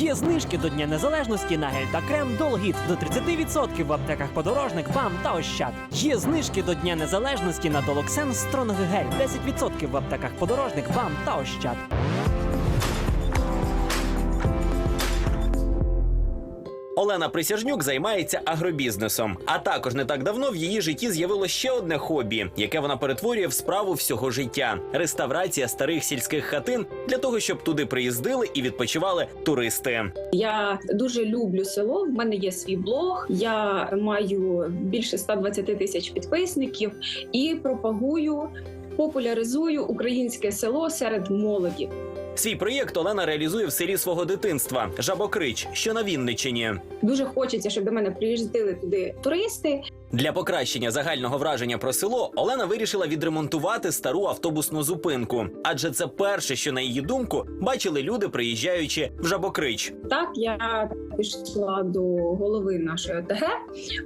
Є знижки до Дня Незалежності на гель та крем Долгіт до 30% в аптеках подорожник, БАМ та Ощад. Є знижки до Дня Незалежності на Долоксен Стронг Гель 10% в аптеках подорожник, БАМ та Ощад. Олена Присяжнюк займається агробізнесом. А також не так давно в її житті з'явилось ще одне хобі, яке вона перетворює в справу всього життя: реставрація старих сільських хатин для того, щоб туди приїздили і відпочивали туристи. Я дуже люблю село. В мене є свій блог. Я маю більше 120 тисяч підписників і пропагую. Популяризую українське село серед молоді. Свій проєкт Олена реалізує в селі свого дитинства Жабокрич, що на Вінничині. Дуже хочеться, щоб до мене приїздили туди туристи. Для покращення загального враження про село Олена вирішила відремонтувати стару автобусну зупинку, адже це перше, що на її думку бачили люди, приїжджаючи в Жабокрич. Так я пішла до голови нашої ОТГ,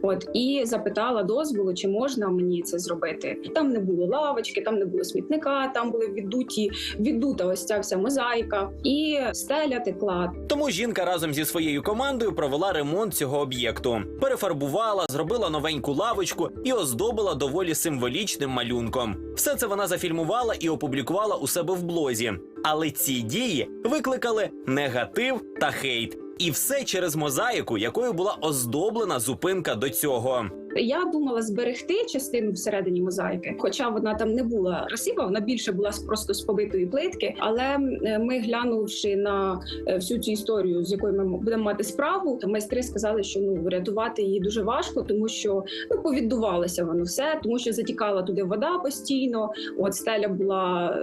от і запитала дозволу, чи можна мені це зробити. Там не було лавочки, там не було смітника, там були віддуті, віддута ось ця вся мозаїка, і стеля текла. Тому жінка разом зі своєю командою провела ремонт цього об'єкту, перефарбувала, зробила новеньку лавочку і оздобила доволі символічним малюнком. Все це вона зафільмувала і опублікувала у себе в блозі. Але ці дії викликали негатив та хейт. І все через мозаїку, якою була оздоблена зупинка до цього. Я думала зберегти частину всередині мозаїки, хоча вона там не була красива, вона більше була просто з побитої плитки. Але е, ми, глянувши на е, всю цю історію, з якою ми будемо мати справу, майстри сказали, що ну врятувати її дуже важко, тому що ну повіддувалося воно все, тому що затікала туди вода постійно. От стеля була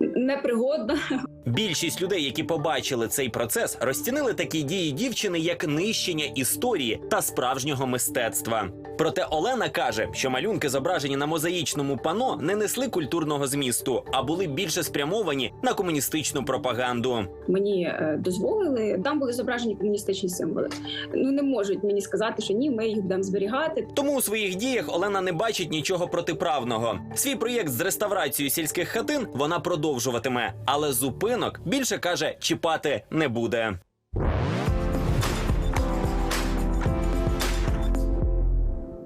непригодна. Більшість людей, які побачили цей процес, розцінили такі дії дівчини як нищення історії та справжнього мистецтва. Проте Олена каже, що малюнки, зображені на мозаїчному пано, не несли культурного змісту, а були більше спрямовані на комуністичну пропаганду. Мені е, дозволили, там були зображені комуністичні символи. Ну не можуть мені сказати, що ні, ми їх будемо зберігати. Тому у своїх діях Олена не бачить нічого протиправного. Свій проєкт з реставрацією сільських хатин вона продовжуватиме, але зупинок більше каже чіпати не буде.